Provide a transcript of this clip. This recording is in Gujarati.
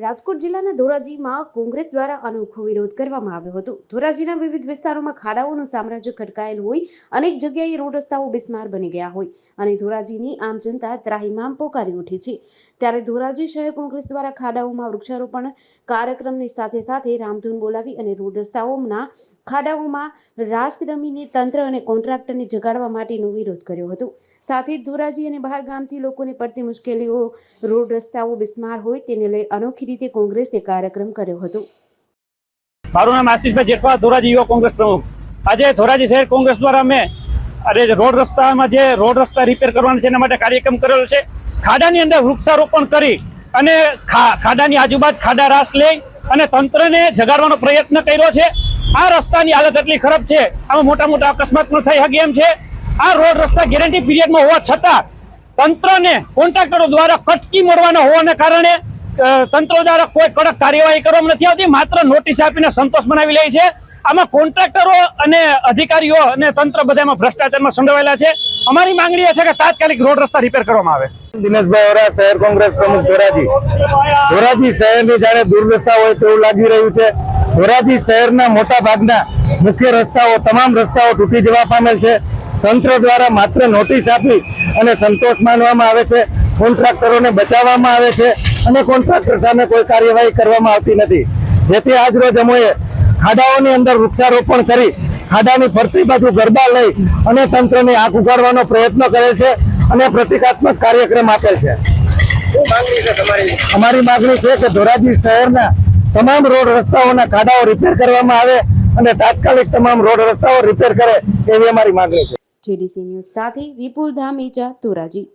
રાજકોટ જિલ્લાના ધોરાજીમાં કોંગ્રેસ દ્વારા અનોખો વિરોધ કરવામાં આવ્યો હતો. ધોરાજીના વિવિધ વિસ્તારોમાં ખાડાઓનું સામ્રાજ્ય ખડકાયેલું હોય, અનેક જગ્યાએ રોડ રસ્તાઓ બિસ્માર બની ગયા હોય અને ધોરાજીની આમ જનતા ત્રાહીમામ પોકારી ઉઠી છે. ત્યારે ધોરાજી શહેર કોંગ્રેસ દ્વારા ખાડાઓમાં વૃક્ષારોપણ કાર્યક્રમની સાથે સાથે રામધૂન બોલાવી અને રોડ રસ્તાઓના ખાડાઓમાં રાસ રમીને તંત્ર અને કોન્ટ્રાક્ટરને જગાડવા માટેનો વિરોધ કર્યો હતો. સાથે ધોરાજી અને બહાર ગામથી લોકોને પડતી મુશ્કેલીઓ, રોડ રસ્તાઓ બિસ્માર હોય તેને લઈ અનોખી રીતે કોંગ્રેસે કાર્યક્રમ કર્યો હતો. મારું નામ આશીષભાઈ જેઠવા, ધોરાજી યુવા કોંગ્રેસ પ્રમુખ. આજે ધોરાજી શહેર કોંગ્રેસ દ્વારા અમે અરે રોડ રસ્તામાં જે રોડ રસ્તા રિપેર કરવાના છે એના માટે કાર્યક્રમ કરેલો છે. ખાડાની અંદર વૃક્ષારોપણ કરી અને ખાડાની આજુબાજુ ખાડા રાસ લઈ અને તંત્રને જગાડવાનો પ્રયત્ન કર્યો છે. આ રસ્તાની હાલત એટલી ખરાબ છે. આમાં મોટા મોટા અકસ્માત પણ થઈ શકે એમ છે. આ રોડ રસ્તા ગેરંટી પીરિયડમાં હોવા છતાં તંત્રને કોન્ટ્રાક્ટરો દ્વારા કટકી મળવાના હોવાને કારણે તંત્ર દ્વારા કોઈ કડક કાર્યવાહી કરવામાં નથી આવતી, માત્ર નોટિસ આપીને સંતોષ બનાવી લે છે. આમાં કોન્ટ્રાક્ટરો અને અધિકારીઓ અને તંત્ર બધામાં ભ્રષ્ટાચારમાં સંડોવાયેલા છે. અમારી માંગણી એ છે કે તાત્કાલિક રોડ રસ્તા રિપેર કરવામાં આવે. દિનેશભાઈ ઓરા, શહેર કોંગ્રેસ પ્રમુખ ધોરાજી. ધોરાજી શહેરની જાણે દુર્દશા હોય તેવું લાગી રહ્યું છે. ધોરાજી શહેરના મોટા ભાગના મુખ્ય રસ્તાઓ, તમામ રસ્તાઓ તૂટી જવા પામેલ છે. તંત્ર દ્વારા માત્ર નોટિસ આપી અને સંતોષ માનવામાં આવે છે. કોન્ટ્રાક્ટરોને બચાવવામાં આવે છે. અને કોન્ટ્રાક્ટર સામે કોઈ કાર્યવાહી કરવામાં આવતી નથી. જેથી આજ રોજ અમોએ ખાડાઓની અંદર વૃક્ષારોપણ કરી ખાડાની ફરતી બાજુ ગરબા લઈ અને તંત્રની આંખ ઉગાડવાનો પ્રયત્ન કરે છે અને પ્રતિકાત્મક કાર્યક્રમ આપેલ છે. અમારી માગણી છે કે ધોરાજી શહેરના તમામ રોડ રસ્તાઓના ખાડાઓ રિપેર કરવામાં આવે અને તાત્કાલિક તમામ રોડ રસ્તાઓ રિપેર કરે એવી અમારી માગણી છે. જીડીસી ન્યૂઝ સાથે વિપુલ ધામીચા ધોરાજી.